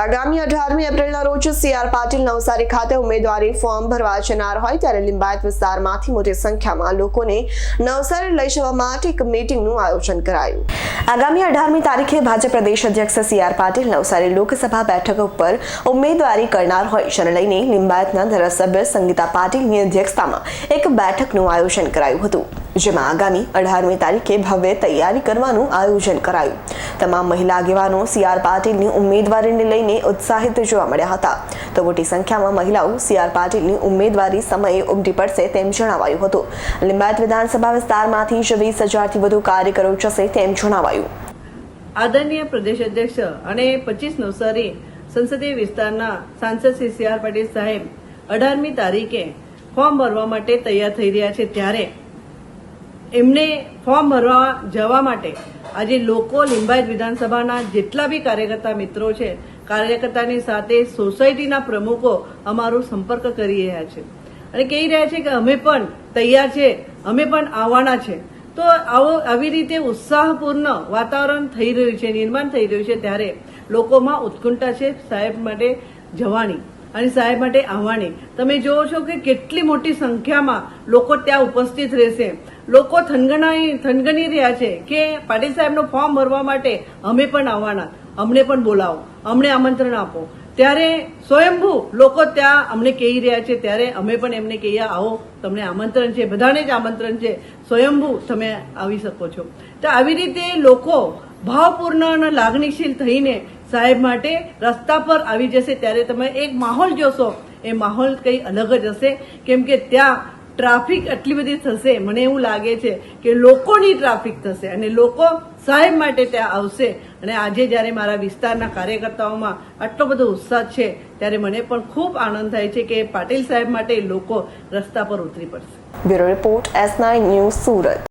આગામી અઢારમી એપ્રિલના રોજ સીઆર પાટીલ નવસારી ખાતે ઉમેદવારી ફોર્મ ભરવા જનાર હોય ત્યારે લિંબાયત વિસ્તારમાંથી મોટી સંખ્યામાં લોકોને નવસારી લઈ જવા માટે એક મીટિંગનું આયોજન કરાયું. આગામી અઢારમી તારીખે ભાજપ પ્રદેશ અધ્યક્ષ સીઆર પાટીલ નવસારી લોકસભા બેઠક ઉપર ઉમેદવારી કરનાર હોય જેને લઈને લિંબાયતના ધારાસભ્ય સંગીતા પાટીલની અધ્યક્ષતામાં એક બેઠકનું આયોજન કરાયું હતું. જેમાં આગામી અઢારમી તારીખે ભવ્ય તૈયારી કરવાનું આયોજન કરાયું. તમામ મહિલા આગેવાનો સીઆર પાટીલની ઉમેદવારીને લઈને ઉત્સાહિત જોવા મળ્યા હતા. તો મોટી સંખ્યામાં મહિલાઓ સીઆર પાટીલની ઉમેદવારી સમયે ઉમટી પડશે તેમ જણાવાયું હતું. લિંબાયત વિધાનસભા વિસ્તારમાંથી જ વીસ હજારથી વધુ કાર્યકરો જશે તેમ જણાવાયું. આદરણીય પ્રદેશ અધ્યક્ષ અને પચીસ નવસારી સંસદીય વિસ્તારના સાંસદ શ્રી સી આર પાટીલ સાહેબ અઢારમી તારીખે ફોર્મ ભરવા માટે તૈયાર થઈ રહ્યા છે ત્યારે એમને ફોર્મ ભરવા જવા માટે આજે લોકો લિંબાયત વિધાનસભાના જેટલા બી કાર્યકર્તા મિત્રો છે, કાર્યકર્તાની સાથે સોસાયટીના પ્રમુખો અમારો સંપર્ક કરી રહ્યા છે. અને કહી રહ્યા છે કે અમે પણ તૈયાર છે, અમે પણ આવવાના છે. તો આવો, આવી રીતે ઉત્સાહપૂર્ણ વાતાવરણ થઈ રહ્યું છે, નિર્માણ થઈ રહ્યું છે, ત્યારે લોકોમાં ઉત્કંઠા છે સાહેબ માટે જવાની. અને સાહેબ માટે આવવાની તમે જોવો છો કે કેટલી મોટી સંખ્યામાં લોકો ત્યાં ઉપસ્થિત રહેશે. લોકો થનગણાઈ થનગની રહ્યા છે કે પાટીલ સાહેબનું ફોર્મ ભરવા માટે અમે પણ આવવાના અમને પણ બોલાવો. અમને આમંત્રણ આપો. ત્યારે સ્વયંભૂ લોકો ત્યાં અમને કહી રહ્યા છે. ત્યારે અમે પણ એમને કહીએ, આવો, તમને આમંત્રણ છે. બધાને જ આમંત્રણ છે. સ્વયંભૂ તમે આવી શકો છો. તો આવી રીતે લોકો ભાવપૂર્ણ અને લાગણીશીલ થઈને સાહેબ માટે રસ્તા પર આવી જશે ત્યારે તમે એક માહોલ જોશો. એ માહોલ કંઈ અલગ જ હશે. કેમ કે ત્યાં ટ્રાફિક આટલી બધી થશે. મને એવું લાગે છે કે લોકોની ટ્રાફિક થશે અને લોકો સાહેબ માટે ત્યાં આવશે. અને આજે જ્યારે મારા વિસ્તારના કાર્યકર્તાઓમાં આટલો બધો ઉત્સાહ છે, ત્યારે મને પણ ખૂબ આનંદ થાય છે કે પાટીલ સાહેબ માટે લોકો રસ્તા પર ઉતરી પડશે. Bureau report S nine news Surat.